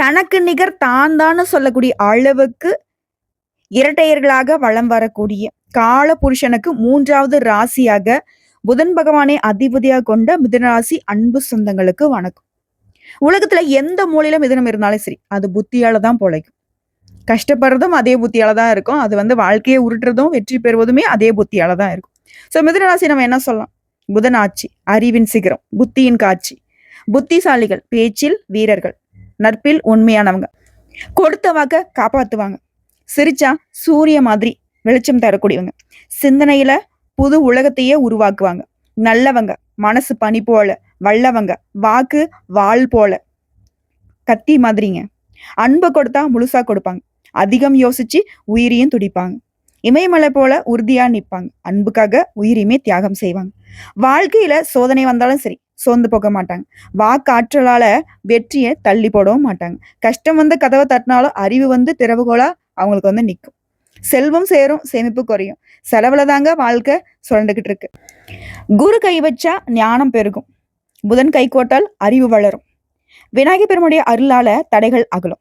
தனக்கு நிகர் தான் தான் சொல்லக்கூடிய அளவுக்கு இரட்டையர்களாக வலம் வரக்கூடிய கால புருஷனுக்கு மூன்றாவது ராசியாக புதன் பகவானை அதிபதியாக கொண்ட மிதனராசி அன்பு சொந்தங்களுக்கு வணக்கம். உலகத்துல எந்த மூலையில மிதனம் இருந்தாலும் சரி அது புத்தியால தான் பொழைக்கும். கஷ்டப்படுறதும் அதே புத்தியால தான் இருக்கும். அது வந்து வாழ்க்கையை உருட்டுறதும் வெற்றி பெறுவதுமே அதே புத்தியால தான் இருக்கும். ஸோ மிதனராசி நம்ம என்ன சொல்லலாம்? புதன் ஆட்சி அறிவின் சிகரம் புத்தியின் காட்சி. புத்திசாலிகள் பேச்சில் வீரர்கள். நட்பில் உண்மையானவங்க. கொடுத்த காப்பாற்றுவாங்க சிரிச்சா சூரிய மாதிரி வெளிச்சம் தரக்கூடியவங்க. சிந்தனையில புது உலகத்தையே உருவாக்குவாங்க. நல்லவங்க மனசு பனி போல வல்லவங்க வாக்கு வாள் போல. கத்தி மாதிரிங்க. அன்பை கொடுத்தா முழுசா கொடுப்பாங்க. அதிகம் யோசிச்சு உயிரையும் துடிப்பாங்க. இமயமலை போல உறுதியா நிற்பாங்க அன்புக்காக உயிரையுமே தியாகம் செய்வாங்க. வாழ்க்கையில சோதனை வந்தாலும் சரி சோர்ந்து போக மாட்டாங்க. வாக்காற்றலால வெற்றியை தள்ளி போடவும் மாட்டாங்க. கஷ்டம் வந்து கதவை தட்டினாலும் அறிவு வந்து திறவுகோலா அவங்களுக்கு வந்து நிற்கும் செல்வம் சேரும் சேமிப்பு குறையும். செலவுல தாங்க வாழ்க்கை சுழண்டுகிட்டு இருக்கு. குரு கை வச்சா ஞானம் பெருகும். புதன் கை கோட்டால் அறிவு வளரும். விநாயகர் பெருமுடைய அருளால தடைகள் அகலும்.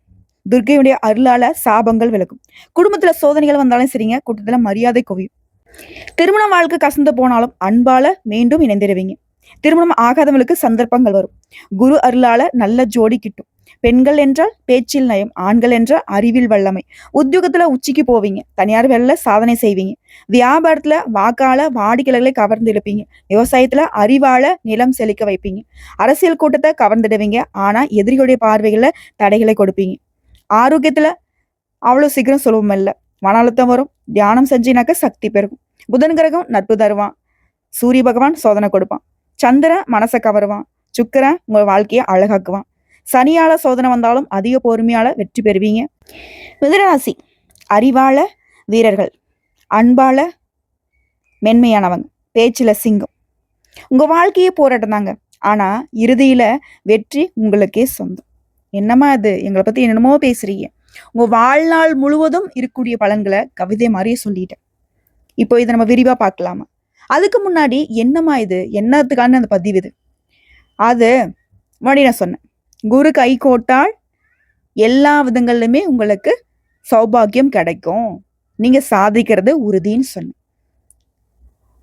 துர்கையுடைய அருளால சாபங்கள் விலகும். குடும்பத்துல சோதனைகள் வந்தாலும் சரிங்க கூட்டத்துல மரியாதை குவியும். திருமண வாழ்க்கை கசந்து போனாலும் அன்பால மீண்டும் இணைந்திருவீங்க. திருமணம் ஆகாதவங்களுக்கு சந்தர்ப்பங்கள் வரும். குரு அருளால நல்ல ஜோடி கிட்டும். பெண்கள் என்றால் பேச்சில் நயம் ஆண்கள் என்றால் அறிவில் வல்லமை. உத்தியோகத்துல உச்சிக்கு போவீங்க. தனியார் வேலையில சாதனை செய்வீங்க. வியாபாரத்துல வாக்கால வாடிக்கையாளர்களை கவர்ந்து இழுப்பீங்க. விவசாயத்துல அறிவால நிலம் செழிக்க வைப்பீங்க. அரசியல் கூட்டத்தை கவர்ந்துடுவீங்க. ஆனா எதிரிகளுடைய பார்வைகள்ல தடைகளை கொடுப்பீங்க. ஆரோக்கியத்துல அவ்வளவு சீக்கிரம் சுலபம் இல்லை. மன அழுத்தம் வரும். தியானம் செஞ்சினாக்க சக்தி பெருகும். புதன் கிரகம் நட்பு தருவான். சூரிய பகவான் சோதனை கொடுப்பான். சந்திரன் மனசை கவருவான். சுக்கரன் உங்க வாழ்க்கையை அழகாக்குவான். சனியால சோதனை வந்தாலும் அதிக பொறுமையால வெற்றி பெறுவீங்க. மிதராசி அறிவாள வீரர்கள் அன்பால மென்மையானவங்க பேச்சில் சிங்கம். உங்கள் வாழ்க்கையே போராட்டம் தாங்க. இறுதியில் வெற்றி உங்களுக்கே சொந்தம். என்னம்மா அது? எங்களை பற்றி என்னென்னமோ பேசுகிறீங்க உங்கள் வாழ்நாள் முழுவதும் இருக்கக்கூடிய பலன்களை கவிதை மாதிரியே சொல்லிட்டேன். இப்போ இதை நம்ம விரிவாக பார்க்கலாமா? அதுக்கு முன்னாடி என்னம்மா இது? என்னத்துக்கான அந்த பதிவு இது? அது முன்னாடி நான் சொன்னேன். குரு கை கோட்டால் எல்லா விதங்கள்லையுமே உங்களுக்கு சௌபாகியம் கிடைக்கும். நீங்கள் சாதிக்கிறது உறுதின்னு சொன்னேன்.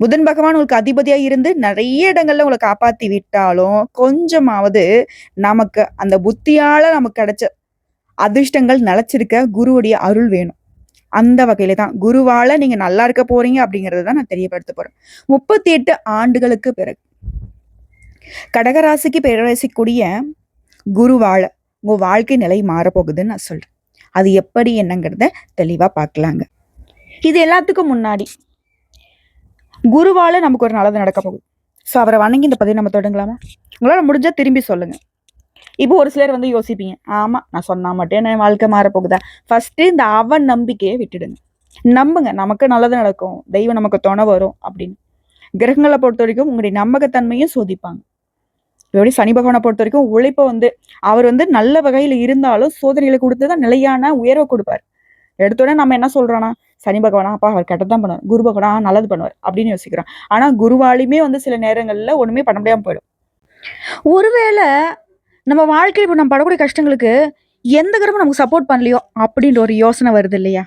புதன் பகவான் உங்களுக்கு அதிபதியாக இருந்து நிறைய இடங்கள்ல உங்களை காப்பாற்றி விட்டாலும் கொஞ்சமாவது நமக்கு அந்த புத்தியால் நமக்கு கிடைச்ச அதிர்ஷ்டங்கள் நிலச்சிருக்க குருவுடைய அருள் வேணும். அந்த வகையில தான். குருவால நீங்க நல்லா இருக்க போறீங்க அப்படிங்கறத தான் நான் தெரியப்படுத்த போறேன். முப்பத்தி எட்டு ஆண்டுகளுக்கு பிறகு கடகராசிக்கு பேரரசிக்கூடிய குருவால உங்க வாழ்க்கை நிலை மாறப்போகுதுன்னு நான் சொல்றேன். அது எப்படி என்னங்கிறத தெளிவா பார்க்கலாங்க. இது எல்லாத்துக்கும் முன்னாடி குருவால நமக்கு ஒரு நல்லது நடக்க போகுது. ஸோ அவரை வணங்கி இந்த பதிவு நம்ம தொடங்கலாமா? உங்களால் முடிஞ்சா திரும்பி சொல்லுங்க. இப்போ ஒரு சிலர் வந்து யோசிப்பீங்க ஆமா நான் சொன்னா மட்டும் என் வாழ்க்கை மாறப்போகுதா? போகுதா ஃபர்ஸ்ட் இந்த அவன் நம்பிக்கையை விட்டுடுங்க. நம்புங்க நமக்கு நல்லது நடக்கும். தெய்வம் நமக்கு துணை வரும். அப்படின்னு. கிரகங்களை பொறுத்த வரைக்கும் உங்களுடைய நம்பகத்தன்மையும் சோதிப்பாங்க. எப்படி சனி பகவானை பொறுத்த வரைக்கும் உழைப்பை வந்து அவர் வந்து நல்ல வகையில இருந்தாலும் சோதனைகளை கொடுத்து தான் நிலையான உயர்வை கொடுப்பார். எடுத்தோடனே நம்ம என்ன சொல்றோம்னா சனி பகவானா அப்பா அவர் கெட்டதான் பண்ணுவார். குரு பகவானா நல்லது பண்ணுவார். அப்படின்னு யோசிக்கிறோம். ஆனா குருவாலையுமே வந்து சில நேரங்கள்ல ஒண்ணுமே பண்ண முடியாம போயிடும். ஒருவேளை நம்ம வாழ்க்கையில் இப்போ நம்ம படக்கூடிய கஷ்டங்களுக்கு எந்த கிரமும் நமக்கு சப்போர்ட் பண்ணலையோ அப்படின்ற ஒரு யோசனை வருது இல்லையா?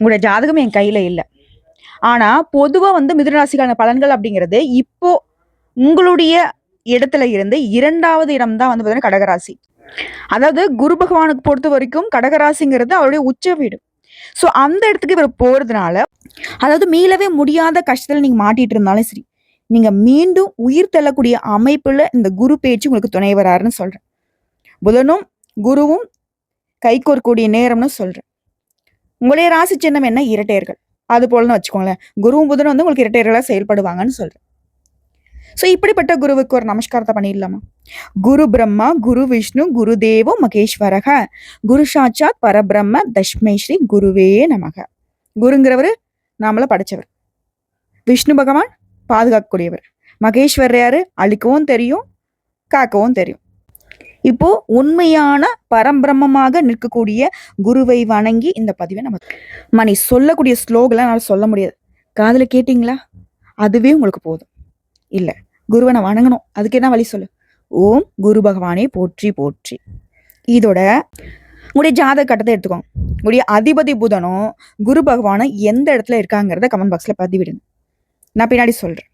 உங்களுடைய ஜாதகம் என் கையில் இல்லை. ஆனால் பொதுவாக வந்து மிதுனராசிக்கான பலன்கள் அப்படிங்கிறது இப்போ உங்களுடைய இடத்துல இருந்து இரண்டாவது இடம் தான் வந்து பார்த்தீங்கன்னா கடகராசி. அதாவது குரு பகவானுக்கு பொறுத்த வரைக்கும் கடகராசிங்கிறது அவருடைய உச்ச வீடு. ஸோ அந்த இடத்துக்கு இவர் போகிறதுனால அதாவது மீளவே முடியாத கஷ்டத்தில் நீங்கள் மாட்டிகிட்டு இருந்தாலும் சரி நீங்க மீண்டும் உயிர் தள்ளக்கூடிய அமைப்புல இந்த குரு பேச்சு உங்களுக்கு துணை வராருன்னு சொல்றேன். புதனும் குருவும் கைகோர்க்கூடிய நேரம்னு சொல்றேன். உங்களுடைய ராசி சின்னம் என்ன? இரட்டையர்கள். அது போலன்னு வச்சுக்கோங்களேன். குருவும் புதனும் வந்து உங்களுக்கு இரட்டையர்களா செயல்படுவாங்கன்னு சொல்றேன். ஸோ இப்படிப்பட்ட குருவுக்கு ஒரு நமஸ்காரத்தை பண்ணிடலாமா? குரு பிரம்மா குரு விஷ்ணு குரு தேவோ மகேஸ்வரக குரு சாட்சாத் பரபிரம்ம தஷ்மை ஸ்ரீ குருவே நமக. குருங்கிறவர் நாமள படைச்சவர். விஷ்ணு பகவான் பாதுகாக்கக்கூடியவர். மகேஸ்வர் யாரு? அழிக்கவும் தெரியும் காக்கவும் தெரியும். இப்போ உண்மையான பரம்பிரமமாக நிற்கக்கூடிய குருவை வணங்கி இந்த பதிவை நம்ம மணி சொல்லக்கூடிய ஸ்லோகெல்லாம் என்னால் சொல்ல முடியாது. காதில் கேட்டிங்களா? அதுவே உங்களுக்கு போதும். இல்லை குருவை நான் வணங்கணும். அதுக்கு என்ன வழி சொல்லு? ஓம் குரு பகவானே போற்றி போற்றி. இதோட உங்களுடைய ஜாதக கட்டத்தை எடுத்துக்கோங்க. உங்களுடைய அதிபதி புதனும் குரு பகவானும் எந்த இடத்துல இருக்காங்கிறத கமெண்ட் பாக்ஸில் பதிவிடுங்க. நான் பின்னாடி சொல்கிறேன்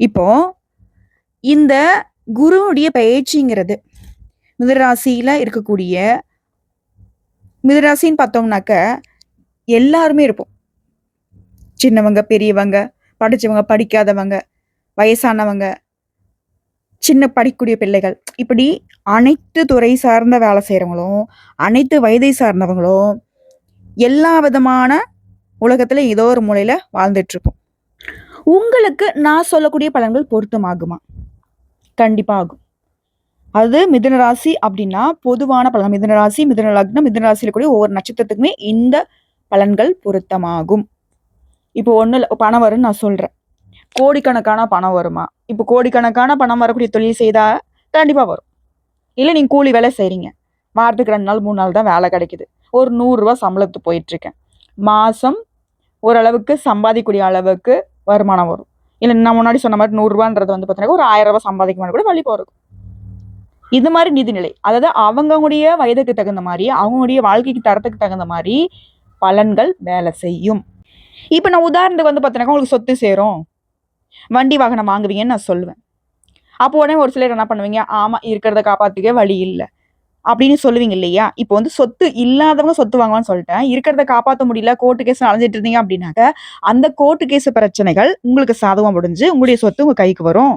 இப்போ இந்த குருவுடைய பயிற்சிங்கிறது மிதராசியில் இருக்கக்கூடிய மிதராசின்னு பார்த்தோம்னாக்க எல்லாருமே இருப்போம். சின்னவங்க பெரியவங்க படித்தவங்க படிக்காதவங்க வயசானவங்க சின்ன படிக்கக்கூடிய பிள்ளைகள். இப்படி அனைத்து துறை சார்ந்த வேலை செய்கிறவங்களும் அனைத்து வயதை சார்ந்தவங்களும் எல்லா விதமான உலகத்தில் ஏதோ ஒரு மூலையில் வாழ்ந்துட்டுருப்போம் உங்களுக்கு நான் சொல்லக்கூடிய பலன்கள் பொருத்தமாகுமா? கண்டிப்பாக ஆகும் அது மிதுன ராசி அப்படின்னா பொதுவான பலன். மிதுன ராசி மிதுன லக்னம் ராசியில் கூடிய ஒவ்வொரு நட்சத்திரத்துக்குமே இந்த பலன்கள் பொருத்தமாகும். இப்போ ஒன்றும் பணம் வரும்னு நான் சொல்கிறேன் கோடிக்கணக்கான பணம் வருமா? இப்போ கோடிக்கணக்கான பணம் வரக்கூடிய தொழில் செய்தால் கண்டிப்பாக வரும். இல்லை நீங்கள் கூலி வேலை செய்கிறீங்க வாரத்துக்கு ரெண்டு நாள் மூணு நாள் தான் வேலை கிடைக்குது. ஒரு நூறுரூவா சம்பளத்துக்கு போயிட்டுருக்கேன் மாதம் ஓரளவுக்கு சம்பாதிக்கக்கூடிய அளவுக்கு வருமானம் வரும். இல்லை நான் முன்னாடி சொன்ன மாதிரி நூறுரூவான்றது வந்து பார்த்தீங்கன்னா ஒரு ஆயிரம் ரூபாய் சம்பாதிக்க மாதிரி கூட வழி போகிறது இது மாதிரி நிதிநிலை. அதாவது அவங்களுடைய வயதுக்கு தகுந்த மாதிரி அவங்களுடைய வாழ்க்கைக்கு தரத்துக்கு தகுந்த மாதிரி பலன்கள் வேலை செய்யும். இப்போ நான் உதாரணத்துக்கு வந்து பார்த்தீங்கன்னா உங்களுக்கு சொத்து சேரும். வண்டி வாகனம் வாங்குவீங்கன்னு நான் சொல்லுவேன். அப்போ உடனே ஒரு சிலர் என்ன பண்ணுவீங்க? ஆமாம் இருக்கிறத காப்பாற்றிக்க வழி இல்லை. அப்படின்னு சொல்லுவீங்க இல்லையா? இப்போ வந்து சொத்து இல்லாதவங்க சொத்து வாங்குவான்னு சொல்லிட்டேன். இருக்கிறத காப்பாற்ற முடியல கோர்ட்டு கேஸ் அலைஞ்சிட்டு இருந்தீங்க அப்படின்னாக்க அந்த கோர்ட்டு கேஸ் பிரச்சனைகள் உங்களுக்கு சாதகம் முடிஞ்சு உங்களுடைய சொத்து உங்கள் கைக்கு வரும்.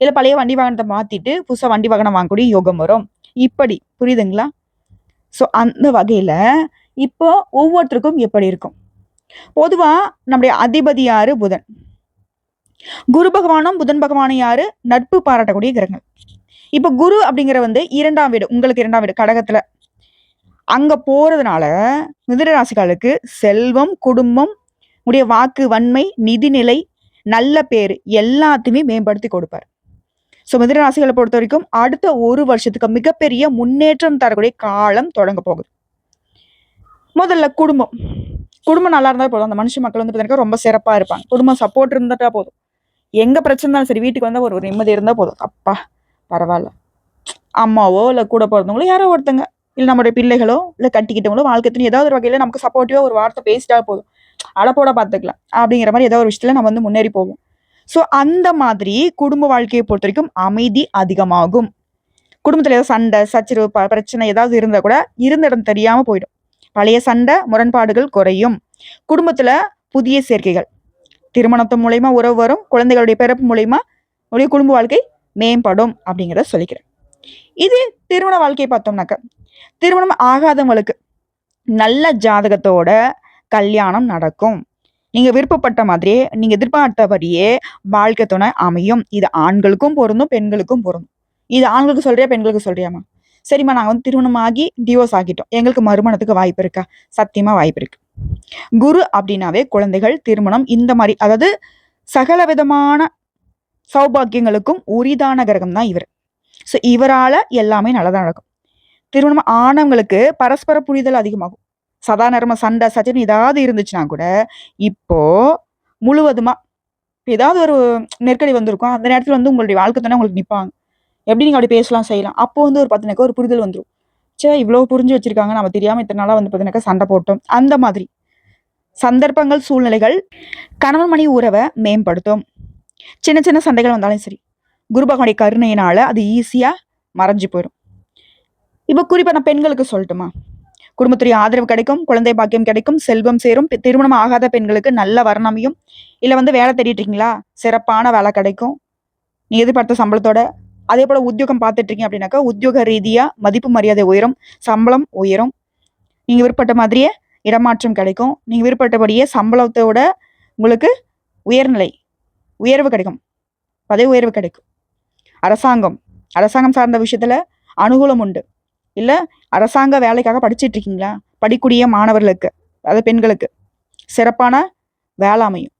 இல்லை பழைய வண்டி வாகனத்தை மாற்றிட்டு புதுசாக வண்டி வாகனம் வாங்கக்கூடிய யோகம் வரும். இப்படி புரியுதுங்களா? ஸோ அந்த வகையில் இப்போ ஒவ்வொருத்தருக்கும் எப்படி இருக்கும்? பொதுவாக நம்முடைய அதிபதி யாரு? புதன். குரு பகவானும் புதன் பகவானும் யாரு? நட்பு பாராட்டக்கூடிய கிரகங்கள். இப்போ குரு அப்படிங்கிற வந்து இரண்டாம் வீடு உங்களுக்கு இரண்டாம் வீடு கடகத்தில். அங்கே போகிறதுனால மிதுன ராசிகளுக்கு செல்வம் குடும்பம் உடைய வாக்கு வன்மை நிதிநிலை நல்ல பேர் எல்லாத்தையுமே மேம்படுத்தி கொடுப்பார். ஸோ மிதுன ராசிகளை பொறுத்த வரைக்கும் அடுத்த ஒரு வருஷத்துக்கு மிகப்பெரிய முன்னேற்றம் தரக்கூடிய காலம் தொடங்க போகுது. முதல்ல குடும்பம். குடும்பம் நல்லா இருந்தால் போதும். அந்த மனுஷ மக்கள் வந்து பார்த்தீங்கன்னா ரொம்ப சிறப்பாக இருப்பாங்க. குடும்பம் சப்போர்ட் இருந்துட்டா போதும். எங்கே பிரச்சனை இருந்தாலும் சரி வீட்டுக்கு வந்தால் ஒரு நிம்மதி இருந்தால் போதும். அப்பா பரவாயில்ல. அம்மாவோ இல்லை கூட பிறந்தவங்களோ யாரோ ஒருத்தங்க. இல்லை நம்மளுடைய பிள்ளைகளோ இல்லை கட்டிக்கிட்டவங்களோ வாழ்க்கை ஏதாவது ஒரு வகையில் நமக்கு சப்போர்ட்டிவாக ஒரு வார்த்தை பேசிட்டா போதும். அளப்போட பார்த்துக்கலாம் அப்படிங்கிற மாதிரி ஏதாவது ஒரு விஷயத்தில் நம்ம வந்து முன்னேறி போவோம். ஸோ அந்த மாதிரி குடும்ப வாழ்க்கையை பொறுத்த வரைக்கும் அமைதி அதிகமாகும். குடும்பத்தில் ஏதாவது சண்டை சச்சரவு ப பிரச்சனை ஏதாவது இருந்தால் கூட இருந்த இடம் தெரியாமல் போயிடும். பழைய சண்டை முரண்பாடுகள் குறையும். குடும்பத்தில் புதிய சேர்க்கைகள். திருமணத்து மூலயமா உறவு வரும். குழந்தைகளுடைய பிறப்பு மூலயமா உடைய குடும்ப வாழ்க்கை மேம்படும் அப்படிங்கிறத சொல்லிக்கிறேன். இது திருமண வாழ்க்கையை பார்த்தோம்னாக்க திருமணம் ஆகாதவங்களுக்கு நல்ல ஜாதகத்தோட கல்யாணம் நடக்கும். நீங்கள் விருப்பப்பட்ட மாதிரியே நீங்கள் எதிர்பார்த்தபடியே வாழ்க்கை துணை அமையும். இது ஆண்களுக்கும் பொருந்தும் பெண்களுக்கும் பொருந்தும். இது ஆண்களுக்கு சொல்கிறியா பெண்களுக்கு சொல்கிறியாமா சரிம்மா நாங்கள் வந்து திருமணமாகி டிவோர்ஸ் ஆகிட்டோம். எங்களுக்கு மறுமணத்துக்கு வாய்ப்பு இருக்கா? சத்தியமா வாய்ப்பு இருக்கு. குரு அப்படின்னாவே குழந்தைகள் திருமணம் இந்த மாதிரி அதாவது சகல விதமான சௌபாக்கியங்களுக்கும் உரிதான கிரகம் தான் இவர். ஸோ இவரால் எல்லாமே நல்லதாக நடக்கும். திருமணம் ஆனவங்களுக்கு பரஸ்பர புரிதல் அதிகமாகும். சதா சண்டை சச்சனை ஏதாவது இருந்துச்சுன்னா கூட இப்போ முழுவதுமா ஏதாவது ஒரு நெருக்கடி வந்திருக்கும். அந்த நேரத்தில் வந்து உங்களுடைய வாழ்க்கை தானே உங்களுக்கு நிற்பாங்க எப்படி நீங்கள் அப்படி பேசலாம் செய்யலாம்? அப்போ வந்து ஒரு பத்தினக்கா ஒரு புரிதல் வந்துடும் சே இவ்வளோ புரிஞ்சு வச்சுருக்காங்க. நம்ம தெரியாமல் இத்தனை நாளாக வந்து பார்த்தீங்கன்னாக்கா சண்டை போட்டோம். அந்த மாதிரி. சந்தர்ப்பங்கள் சூழ்நிலைகள் கணவன் மணி உறவை மேம்படுத்தும். சின்ன சின்ன சண்டைகள் வந்தாலும் சரி குரு பகவானுடைய கருணையினால அது ஈஸியாக மறைஞ்சு போயிடும் இப்போ குறிப்பாக நான் பெண்களுக்கு சொல்லட்டுமா? குடும்பத்துடைய ஆதரவு கிடைக்கும் குழந்தை பாக்கியம் கிடைக்கும் செல்வம் சேரும் திருமணம் ஆகாத பெண்களுக்கு நல்ல வரணமையும் இல்லை வந்து வேலை தேடிட்டு இருக்கீங்களா? சிறப்பான வேலை கிடைக்கும். நீ எதிர்பார்த்த சம்பளத்தோட அதே போல் உத்தியோகம் பார்த்துட்டு இருக்கீங்க அப்படின்னாக்கா உத்தியோக ரீதியாக மதிப்பு மரியாதை உயரும் சம்பளம் உயரும். நீங்கள் விருப்பப்பட்ட மாதிரியே இடமாற்றம் கிடைக்கும். நீங்கள் விருப்பப்பட்டபடியே சம்பளத்தோட உங்களுக்கு உயர்நிலை. உயர்வு கிடைக்கும். பதவி உயர்வு கிடைக்கும். அரசாங்கம் அரசாங்கம் சார்ந்த விஷயத்துல அனுகூலம் உண்டு. இல்லை அரசாங்க வேலைக்காக படிச்சுட்டு இருக்கீங்களா? படிக்கூடிய மாணவர்களுக்கு அதாவது பெண்களுக்கு சிறப்பான வேலை அமையும்.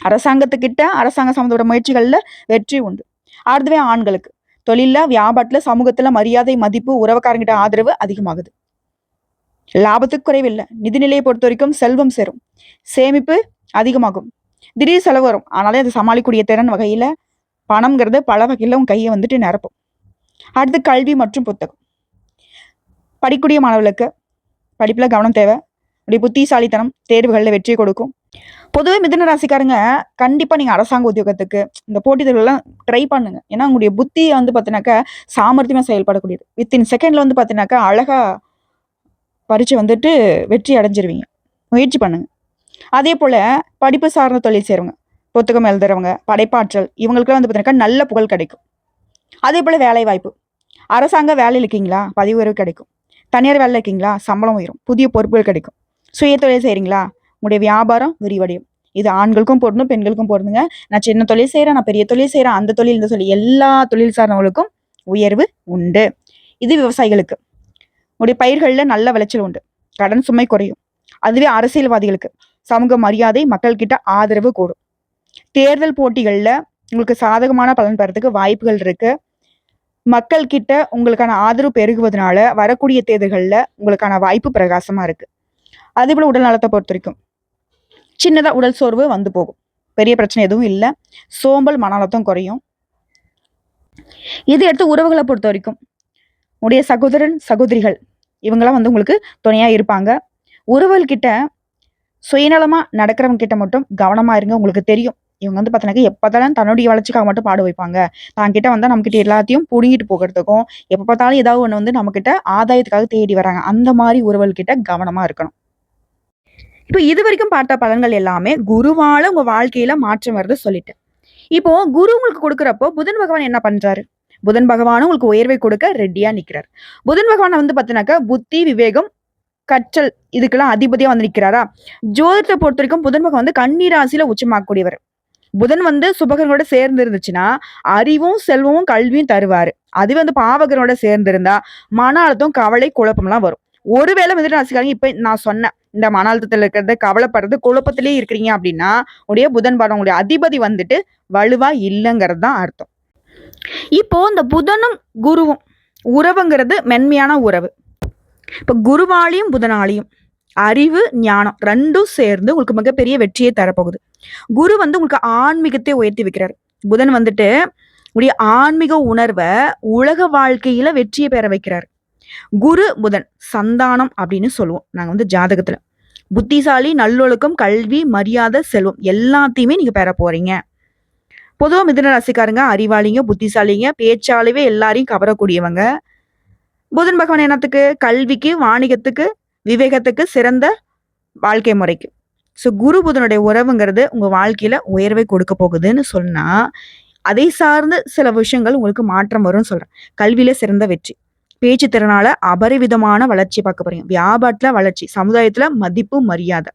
அரசாங்கத்துக்கிட்ட அரசாங்க சம்மந்தப்பட்ட முயற்சிகளில் வெற்றி உண்டு. அடுத்தவே ஆண்களுக்கு. தொழிலில் வியாபாரத்தில் சமூகத்தில் மரியாதை மதிப்பு உறவுக்காரங்கிட்ட ஆதரவு அதிகமாகுது. லாபத்துக்கு குறைவில்லை. நிதிநிலையை பொறுத்த வரைக்கும் செல்வம் சேரும். சேமிப்பு அதிகமாகும். திடீர் செலவு வரும். ஆனாலே அதை சமாளிக்கக்கூடிய திறன் வகையில் பணம்ங்கிறது பல வகையில் உன் கையை வந்துட்டு நிரப்பும். அடுத்து கல்வி மற்றும் புத்தகம். படிக்கக்கூடிய மாணவர்களுக்கு படிப்பில் கவனம் தேவை. அப்படி புத்திசாலித்தனம் தேர்வுகளில் வெற்றியை கொடுக்கும். பொதுவே மிதுன ராசிக்காரங்க கண்டிப்பாக நீங்கள் அரசாங்க உத்தியோகத்துக்கு இந்த போட்டித் தேர்வுலாம் ட்ரை பண்ணுங்க. ஏன்னா உங்களுடைய புத்தியை வந்து பார்த்தீங்கன்னாக்கா சாமர்த்தியமாக செயல்படக்கூடியது. வித்தின் செகண்டில் வந்து பார்த்தீங்கன்னாக்கா அழகாக பரீட்சை வந்துட்டு வெற்றி அடைஞ்சிருவீங்க. முயற்சி பண்ணுங்கள் அதே போல் படிப்பு சார்ந்த தொழில் செய்கிறவங்க புத்தகம் எழுதுறவங்க படைப்பாற்றல் இவங்களுக்குலாம் வந்து பார்த்தீங்கன்னா நல்ல புகழ் கிடைக்கும். அதே போல் வேலை வாய்ப்பு அரசாங்க வேலையில் இருக்கீங்களா? பதவி உயர்வு கிடைக்கும். தனியார் வேலையில் இருக்கீங்களா? சம்பளம் உயரும். புதிய பொறுப்புகள் கிடைக்கும். சுய தொழில் செய்கிறீங்களா உங்களுடைய வியாபாரம் விரிவடையும். இது ஆண்களுக்கும் பொருந்தும் பெண்களுக்கும் பொருந்துங்க. நான் சின்ன தொழில் செய்கிறேன் நான் பெரிய தொழில் செய்கிறேன் அந்த தொழில் இந்த தொழில் எல்லா தொழில் சார்ந்தவங்களுக்கும் உயர்வு உண்டு. இது விவசாயிகளுக்கு. உங்களுடைய பயிர்களில் நல்ல விளைச்சல் உண்டு. கடன் சுமை குறையும். அதுவே அரசியல்வாதிகளுக்கு. சமூக மரியாதை மக்கள்கிட்ட ஆதரவு கூடும். தேர்தல் போட்டிகளில் உங்களுக்கு சாதகமான பலன் பெறதுக்கு வாய்ப்புகள் இருக்கு. மக்கள்கிட்ட உங்களுக்கான ஆதரவு பெருகுவதனால வரக்கூடிய தேர்தல்களில் உங்களுக்கான வாய்ப்பு பிரகாசமாக இருக்கு. அதே போல் உடல் நலத்தை பொறுத்த வரைக்கும் சின்னதாக உடல் சோர்வு வந்து போகும். பெரிய பிரச்சனை எதுவும் இல்லை. சோம்பல் மன அழுத்தம் குறையும். இது எடுத்து உறவுகளை பொறுத்த வரைக்கும் உடைய சகோதரன் சகோதரிகள் இவங்களாம் வந்து உங்களுக்கு துணையாக இருப்பாங்க. உறவுகள்கிட்ட சுயநலமாக சுயநலமா நடக்கிறவங்க கிட்ட மட்டும் கவனமா இருங்க உங்களுக்கு தெரியும். இவங்க வந்து பார்த்தீங்கன்னா எப்போதாலும் தன்னுடைய வளர்ச்சிக்காக மட்டும் பாடு வைப்பாங்க. தான் கிட்ட வந்தால் நம்மக்கிட்ட எல்லாத்தையும் புடுங்கிட்டு போகிறதுக்கும் எப்போ பார்த்தாலும் ஏதாவது ஒன்று வந்து நம்மக்கிட்ட ஆதாயத்துக்காக தேடி வராங்க. அந்த மாதிரி உறவுகள் கிட்ட இருக்கணும். இப்போ இது வரைக்கும் பார்த்த பலன்கள் எல்லாமே குருவால் உங்கள் வாழ்க்கையில் மாற்றம் வருது சொல்லிட்டேன் இப்போ குரு உங்களுக்கு கொடுக்குறப்போ புதன் பகவான் என்ன பண்ணுறாரு புதன் பகவானும் உங்களுக்கு உயர்வை கொடுக்க ரெடியாக நிற்கிறார் புதன் பகவானை வந்து பார்த்தீங்கன்னாக்கா புத்தி விவேகம் கற்றல் இதுக்கெல்லாம் அதிபதியா வந்து நிற்கிறாரா ஜோதிடத்தை பொறுத்த வரைக்கும் புதன் வந்து கன்னி ராசியில உச்சமாக்கக்கூடியவர். புதன் வந்து சுபகரனோட சேர்ந்து இருந்துச்சுன்னா அறிவும் செல்வமும் கல்வியும் தருவாரு. அது வந்து பாவகரனோட சேர்ந்து இருந்தா மன அழுத்தம் கவலை குழப்பம்லாம் வரும். ஒருவேளை மிதுன ராசிக்காரங்க இப்ப நான் சொன்னேன் இந்த மன அழுத்தத்துல இருக்கிறது கவலைப்படுறது குழப்பத்திலே இருக்கிறீங்க அப்படின்னா உடைய புதன் பாடம் உங்களுடைய அதிபதி வந்துட்டு வலுவா இல்லைங்கிறது தான் அர்த்தம். இப்போ இந்த புதனும் குருவும் உறவுங்கிறது மென்மையான உறவு. இப்போ குருவாலையும் புதனாலையும் அறிவு ஞானம் ரெண்டும் சேர்ந்து உங்களுக்கு மிகப்பெரிய வெற்றியை தரப்போகுது. குரு வந்து உங்களுக்கு ஆன்மீகத்தை உயர்த்தி வைக்கிறார். புதன் வந்துட்டு உடைய ஆன்மீக உணர்வை உலக வாழ்க்கையில வெற்றியை பெற வைக்கிறார். குரு புதன் சந்தானம் அப்படின்னு சொல்லுவோம். நாங்க வந்து ஜாதகத்துல. புத்திசாலி நல்லொழுக்கம் கல்வி மரியாதை செல்வம் எல்லாத்தையுமே நீங்க பெற போறீங்க. பொதுவாக மிதன ராசிக்காரங்க அறிவாளிங்க புத்திசாலிங்க பேச்சாளவே எல்லாரையும் கவரக்கூடியவங்க. புதன் பகவான் என்னத்துக்கு? கல்விக்கு வாணிகத்துக்கு விவேகத்துக்கு சிறந்த வாழ்க்கை முறைக்கு. ஸோ குரு புதனுடைய உறவுங்கிறது உங்கள் வாழ்க்கையில் உயர்வை கொடுக்க போகுதுன்னு சொன்னால் அதை சார்ந்து சில விஷயங்கள் உங்களுக்கு மாற்றம் வரும்னு சொல்கிறேன் கல்வியில் சிறந்த வெற்றி. பேச்சு திறனால அபரிவிதமான வளர்ச்சி பார்க்க போறீங்க. வியாபாரத்தில் வளர்ச்சி சமுதாயத்தில் மதிப்பு மரியாதை.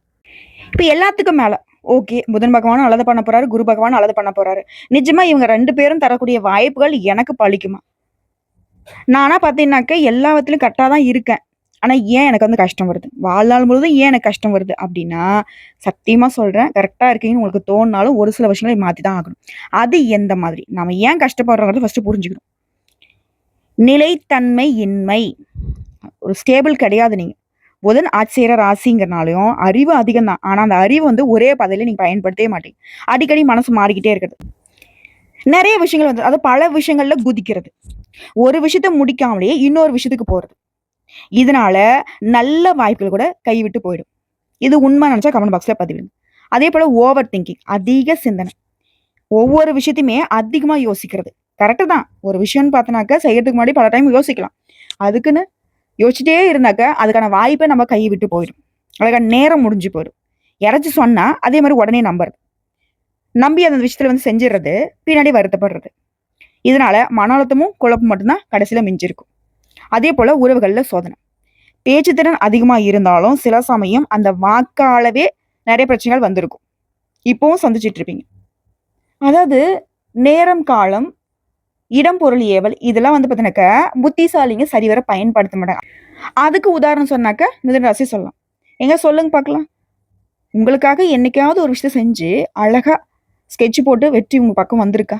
இப்போ எல்லாத்துக்கும் மேலே ஓகே புதன் பகவானும் நல்லது பண்ண போறாரு குரு பகவானும் நல்லது பண்ண போறாரு. நிஜமா இவங்க ரெண்டு பேரும் தரக்கூடிய வாய்ப்புகள் எனக்கு பழிக்குமா? நானாக பார்த்தீங்கன்னாக்க எல்லாவற்றிலும் கரெக்டாக தான் இருக்கேன். ஆனால் ஏன் எனக்கு வந்து கஷ்டம் வருது? வாழ்நாள் முழுவதும் ஏன் எனக்கு கஷ்டம் வருது? அப்படின்னா சத்தியமா சொல்கிறேன் கரெக்டாக இருக்கீங்கன்னு உங்களுக்கு தோணினாலும் ஒரு சில விஷயங்களை மாற்றி தான் ஆகணும். அது எந்த மாதிரி? நம்ம ஏன் கஷ்டப்படுறோங்கிறது ஃபஸ்ட்டு புரிஞ்சுக்கணும். நிலைத்தன்மை இன்மை. ஒரு ஸ்டேபிள் கிடையாது நீங்க. புதன் ஆட்சியர ராசிங்கிறனாலையும் அறிவு அதிகம் தான். ஆனால் அந்த அறிவு வந்து ஒரே பதவியில் நீங்கள் பயன்படுத்தவே மாட்டீங்க. அடிக்கடி மனசு மாறிக்கிட்டே இருக்கிறது. நிறைய விஷயங்கள் வந்து அது பல விஷயங்கள்ல குதிக்கிறது. ஒரு விஷயத்த முடிக்காமலேயே இன்னொரு விஷயத்துக்கு போறது. இதனால நல்ல வாய்ப்புகள் கூட கைவிட்டு போயிடும். இது உண்மை நினைச்சா கமெண்ட் பாக்ஸ்ல பதிவிடுங்க. அதே போல ஓவர் திங்கிங் அதிக சிந்தனை. ஒவ்வொரு விஷயத்தையுமே அதிகமா யோசிக்கிறது. கரெக்டு தான். ஒரு விஷயம்னு பார்த்தனாக்க செய்யறதுக்கு முன்னாடி பல டைம் யோசிக்கலாம். அதுக்குன்னு யோசிச்சுட்டே இருந்தாக்க அதுக்கான வாய்ப்பை நம்ம கை விட்டு போயிடும். அதுக்கான நேரம் முடிஞ்சு போயிடும். யாராச்சும் சொன்னா அதே மாதிரி உடனே நம்புறது. நம்பி அந்த விஷயத்துல வந்து செஞ்சிடுறது பின்னாடி வருத்தப்படுறது. இதனால மன அழுத்தமும் குழப்பம் மட்டும்தான் கடைசியில் மிஞ்சிருக்கும். அதே போல உறவுகளில் சோதனை. பேச்சுத்திறன் அதிகமாக இருந்தாலும் சில சமயம் அந்த வாக்காளவே நிறைய பிரச்சனைகள் வந்திருக்கும். இப்போவும் சந்திச்சிட்டு இருப்பீங்க. அதாவது நேரம் காலம் இடம் பொருள் ஏவல் இதெல்லாம் வந்து பார்த்தீங்கன்னாக்க புத்திசாலிங்க சரிவர பயன்படுத்த மாட்டாங்க. அதுக்கு உதாரணம் சொன்னாக்க மிதுன ராசி சொல்லலாம். எங்க சொல்லுங்க பார்க்கலாம் உங்களுக்காக என்னைக்காவது ஒரு விஷயத்த செஞ்சு அழகா ஸ்கெட்ச் போட்டு வெற்றி உங்க பக்கம் வந்திருக்கா?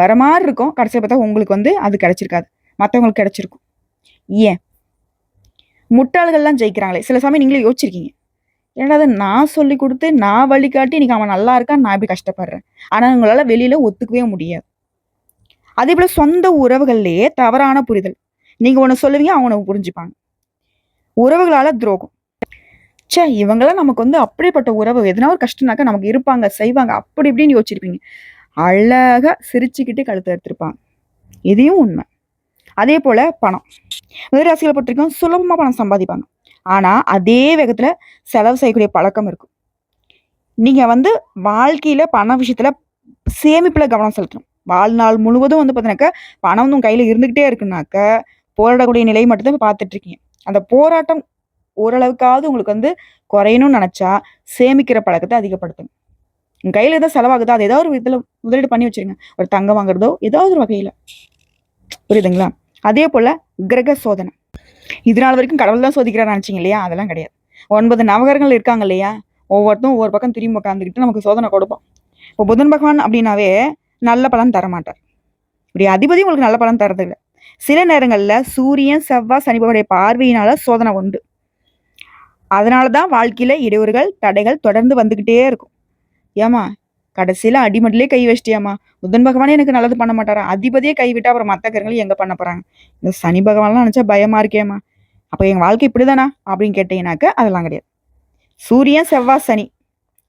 வர மாதிரி இருக்கும் கடைசியில் பார்த்தா உங்களுக்கு வந்து அது கிடைச்சிருக்காது. மற்றவங்களுக்கு கிடைச்சிருக்கும். ஏன்? முட்டாள்கள்லாம் ஜெயிக்கிறாங்களே. சில சமயம் நீங்களே யோசிச்சிருக்கீங்க. ஏன்னா அதை நான் சொல்லி கொடுத்து நான் வழிகாட்டி இன்னைக்கு அவன் நல்லா இருக்கான் நான் இப்படி கஷ்டப்படுறேன்? ஆனால் உங்களால் வெளியில் ஒத்துக்கவே முடியாது. அதே போல சொந்த உறவுகள்லயே தவறான புரிதல். நீங்க ஒன்று சொல்லுவீங்க அவனை புரிஞ்சுப்பாங்க. உறவுகளால துரோகம். ச்சே இவங்கெல்லாம் நமக்கு வந்து அப்படிப்பட்ட உறவு. எதனா ஒரு கஷ்டம்னாக்கா நமக்கு இருப்பாங்க செய்வாங்க. அப்படி இப்படின்னு யோசிச்சிருப்பீங்க. அழகாக சிரிச்சுக்கிட்டு கழுத்தை எடுத்திருப்பாங்க. இதையும் உண்மை. அதே போல் பணம். மிதராசிகளை பொறுத்த வரைக்கும் சுலபமா பணம் சம்பாதிப்பாங்க. ஆனால் அதே வேகத்தில் செலவு செய்யக்கூடிய பழக்கம் இருக்கும். நீங்கள் வந்து வாழ்க்கையில் பண விஷயத்தில் சேமிப்பில் கவனம் செலுத்தணும். வாழ்நாள் முழுவதும் வந்து பார்த்தீங்கன்னாக்கா பணம் வந்து உங்கள் கையில் இருந்துக்கிட்டே இருக்குனாக்க போராடக்கூடிய நிலை மட்டும்தான் பார்த்துட்ருக்கீங்க அந்த போராட்டம் ஓரளவுக்காவது உங்களுக்கு வந்து குறையணும்னு நினச்சா சேமிக்கிற பழக்கத்தை அதிகப்படுத்துங்க. உங்க கையில எதாவது செலவாகுதோ? அது ஏதாவது ஒரு விதத்துல முதலீடு பண்ணி வச்சிருங்க. ஒரு தங்கம் வாங்குறதோ ஏதாவது ஒரு வகையில. புரியுதுங்களா? அதே போல கிரக சோதனை. இது நாள் வரைக்கும் கடவுள் தான் சோதிக்கிறார் நினைச்சீங்க இல்லையா? அதெல்லாம் கிடையாது. ஒன்பது நவகரங்கள் இருக்காங்க இல்லையா? ஒவ்வொருத்தரும் ஒவ்வொரு பக்கம் திரும்பி உட்காந்துக்கிட்டு நமக்கு சோதனை கொடுப்போம். இப்போ புதன் பகவான் அப்படின்னாவே நல்ல பலன் தரமாட்டார். இப்படி அதிபதி உங்களுக்கு நல்ல பலன் தரதில்லை சில நேரங்களில் சூரியன் செவ்வாய் சனி பார்வையினால சோதனை உண்டு. அதனால தான் வாழ்க்கையில் இடையூறுகள் தடைகள் தொடர்ந்து வந்துக்கிட்டே இருக்கும். ஏமா கடைசியில அடிமட்டிலே கை வச்சிட்டியாமா புதன் பகவானே எனக்கு நல்லது பண்ண மாட்டாரா? அதிபதியே கைவிட்டா அப்புறம் மற்ற கிரகங்கள் எங்கே பண்ண போகிறாங்க இந்த சனி பகவான்லாம் நினச்சா பயமாக இருக்கேம்மா. அப்போ எங்கள் வாழ்க்கை இப்படி தானா அப்படின்னு கேட்டிங்கனாக்கா அதெல்லாம் கிடையாது. சூரியன் செவ்வாய் சனி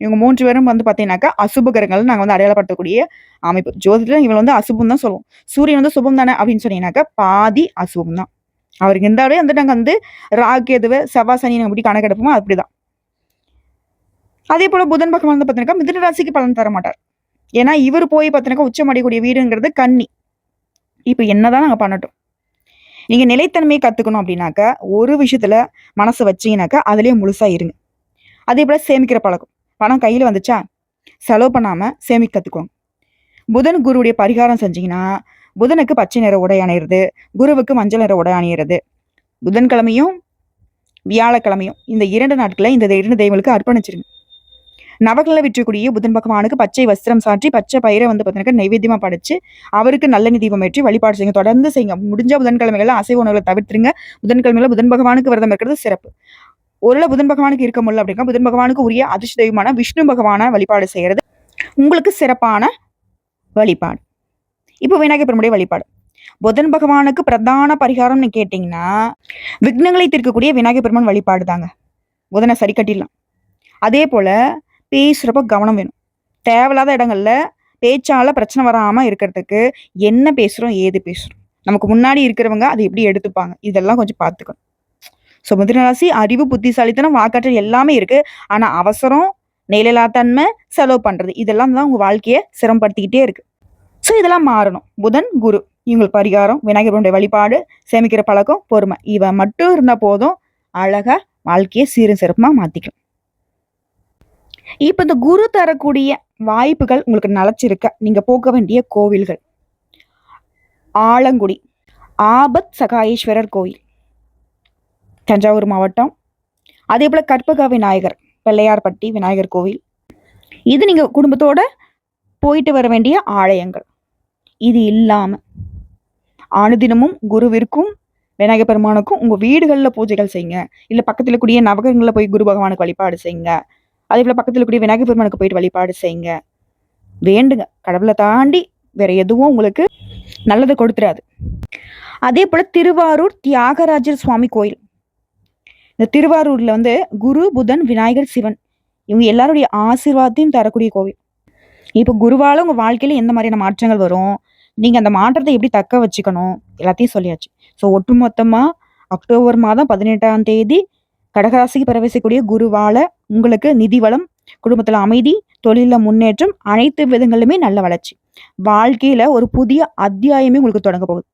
இவங்க மூன்று பேரும் வந்து பார்த்தீங்கன்னாக்கா அசுப கிரகங்கள் நாங்கள் வந்து அடையாளப்படுத்தக்கூடிய அமைப்பு. ஜோதிடத்தில் இவங்க வந்து அசுபம் தான் சொல்லுவோம். சூரியன் வந்து சுபம் தானே அப்படின்னு சொன்னீங்கன்னாக்கா பாதி அசுபம் தான். அவருக்கு இருந்தாலே வந்து நாங்கள் வந்து ராகு எதுவே செவ்வாய் சனி நாங்கள் எப்படி கணக்கெடுப்போமோ அப்படிதான். அதே போல் புதன் பக்கம் வந்து பார்த்தீங்கன்னா மிதன ராசிக்கு பலன் தர மாட்டார். ஏன்னா இவர் போய் பார்த்தீங்கன்னா உச்சம் அடையக்கூடிய வீடுங்கிறது கன்னி. இப்போ என்னதான் நாங்கள் பண்ணட்டும். நீங்கள் நிலைத்தன்மையை கற்றுக்கணும் அப்படின்னாக்கா ஒரு விஷயத்தில் மனசு வச்சீங்கன்னாக்கா அதுலேயே முழுசாக இருங்க. அதே போல் சேமிக்கிற பழக்கம். பணம் கையில் வந்துச்சா? செலவு பண்ணாமல் சேமிக்க கற்றுக்கோங்க புதன் குருவுடைய பரிகாரம் செஞ்சிங்கன்னா புதனுக்கு பச்சை நிற உடை அணியிறது குருவுக்கு மஞ்சள் நிற உடை அணியிறது புதன்கிழமையும் வியாழக்கிழமையும் இந்த இரண்டு நாட்களை இந்த இரண்டு தெய்வங்களுக்கு அர்ப்பணிச்சிருங்க. நவகளை விற்றக்கூடிய புதன் பகவானுக்கு பச்சை வஸ்திரம் சாற்றி பச்சை பயிரை வந்து பார்த்தீங்கன்னா நைவேத்தியமாக படைச்சு அவருக்கு நல்ல தீபம் ஏற்றி வழிபாடு செய்யுங்க. தொடர்ந்து செய்யுங்க. முடிஞ்ச புதன்கிழமைகளை அசைவ உணவுகளை தவிர்த்துருங்க. புதன்கிழமையில புதன் பகவானுக்கு விரதம் இருக்கிறது சிறப்பு. ஒருவேளை புதன் பகவானுக்கு இருக்க முடியல அப்படின்னா புதன் பகவானுக்கு உரிய அதிர்ஷ்ட தெய்வமான விஷ்ணு பகவான வழிபாடு செய்யறது உங்களுக்கு சிறப்பான வழிபாடு. இப்போ விநாயகர் பெருமுடைய வழிபாடு. புதன் பகவானுக்கு பிரதான பரிகாரம்னு கேட்டிங்கன்னா விக்னங்களை தீர்க்கக்கூடிய விநாயகர் பெருமான் வழிபாடு தாங்க புதனை சரி கட்டிடலாம் அதே போல பேசுகிறப்ப கவனம் வேணும். தேவையில்லாத இடங்கள்ல பேச்சால் பிரச்சனை வராமல் இருக்கிறதுக்கு என்ன பேசுகிறோம் ஏது பேசுகிறோம் நமக்கு முன்னாடி இருக்கிறவங்க அதை எப்படி எடுத்துப்பாங்க? இதெல்லாம் கொஞ்சம் பார்த்துக்கணும். ஸோ மிதுனராசி அறிவு புத்திசாலித்தனம் வாக்காற்றல் எல்லாமே இருக்குது ஆனால் அவசரம் நிலையில்லாத்தன்மை செலவு பண்ணுறது இதெல்லாம் தான் உங்கள் வாழ்க்கையை சிரமப்படுத்திக்கிட்டே இருக்குது ஸோ இதெல்லாம் மாறணும். புதன் குரு இவங்களுக்கு பரிகாரம் விநாயகருடைய வழிபாடு சேமிக்கிற பழக்கம் பொறுமை. இவன் மட்டும் இருந்தால் போதும் அழகாக வாழ்க்கையை சீரும் சிறப்புமாக மாற்றிக்கலாம் இப்போ இந்த குரு தரக்கூடிய வாய்ப்புகள் உங்களுக்கு நிலச்சிருக்க. நீங்கள் போக வேண்டிய கோவில்கள். ஆலங்குடி ஆபத் சகாயேஸ்வரர் கோயில் தஞ்சாவூர் மாவட்டம். அதே போல் கற்பக விநாயகர் பிள்ளையார்பட்டி விநாயகர் கோவில். இது நீங்கள் குடும்பத்தோட போயிட்டு வர வேண்டிய ஆலயங்கள். இது இல்லாமல் அனுதினமும் குருவிற்கும் விநாயகர் பெருமானுக்கும் உங்கள் வீடுகளில் பூஜைகள் செய்யுங்க. இல்லை பக்கத்தில் கூடிய நவகங்களில் போய் குரு பகவானுக்கு வழிபாடு செய்யுங்க. அதே போல் பக்கத்தில் கூடிய விநாயகர் பெருமானுக்கு போயிட்டு வழிபாடு செய்யுங்க. வேண்டுங்க. கடவுளை தாண்டி வேற எதுவும் உங்களுக்கு நல்லது கொடுத்துறாது. அதே போல திருவாரூர் தியாகராஜர் சுவாமி கோயில். இந்த திருவாரூர்ல வந்து குரு புதன் விநாயகர் சிவன் இவங்க எல்லாருடைய ஆசீர்வாதத்தையும் தரக்கூடிய கோவில். இப்போ குருவால உங்க வாழ்க்கையில எந்த மாதிரியான மாற்றங்கள் வரும்? நீங்க அந்த மாற்றத்தை எப்படி தக்க வச்சுக்கணும்? எல்லாத்தையும் சொல்லியாச்சு. ஸோ ஒட்டுமொத்தமா அக்டோபர் மாதம் பதினெட்டாம் தேதி கடகராசிக்கு பிரவேசிக்கூடிய குருவால உங்களுக்கு நிதி வளம் குடும்பத்தில் அமைதி தொழிலில் முன்னேற்றம் அனைத்து விதங்களுமே நல்ல வளர்ச்சி. வாழ்க்கையில் ஒரு புதிய அத்தியாயமே உங்களுக்கு தொடங்க போகுது.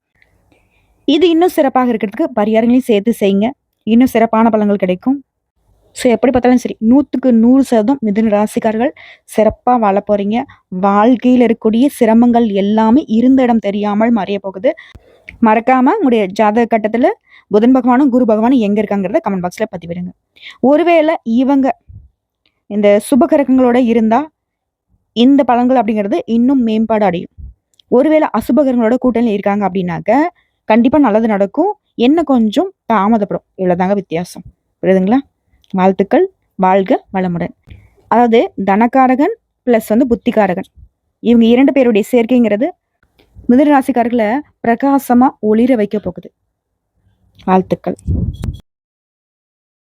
இது இன்னும் சிறப்பாக இருக்கிறதுக்கு பரிகாரங்களையும் சேர்த்து செய்யுங்க. இன்னும் சிறப்பான பலன்கள் கிடைக்கும். ஸோ எப்படி பார்த்தாலும் சரி நூற்றுக்கு நூறு சதவீதம் மிதுன ராசிக்காரர்கள் சிறப்பாக வாழ போகிறீங்க வாழ்க்கையில் இருக்கக்கூடிய சிரமங்கள் எல்லாமே இருந்த இடம் தெரியாமல் மறைய போகுது. மறக்காமல் உங்களுடைய ஜாதக கட்டத்தில் புதன் பகவானும் குரு பகவானும் எங்கே இருக்காங்கிறத கமெண்ட் பாக்ஸில் பதிவிடுங்க. ஒருவேளை இவங்க இந்த சுப கிரகங்களோட இருந்தா இந்த பலன்கள் அப்படிங்கிறது இன்னும் மேம்பாடு அடையும். ஒருவேளை அசுபகரங்களோட கூட்டணி இருக்காங்க அப்படின்னாக்க கண்டிப்பா நல்லது நடக்கும். என்ன கொஞ்சம் தாமதப்படும். இவ்வளவுதாங்க வித்தியாசம். புரியுதுங்களா? வாழ்த்துக்கள். வாழ்க வளமுடன். அதாவது தனக்காரகன் பிளஸ் வந்து புத்திகாரகன் இவங்க இரண்டு பேருடைய சேர்க்கைங்கிறது மிதுன ராசிக்காரர்களை பிரகாசமா ஒளிர வைக்க போகுது. வாழ்த்துக்கள்.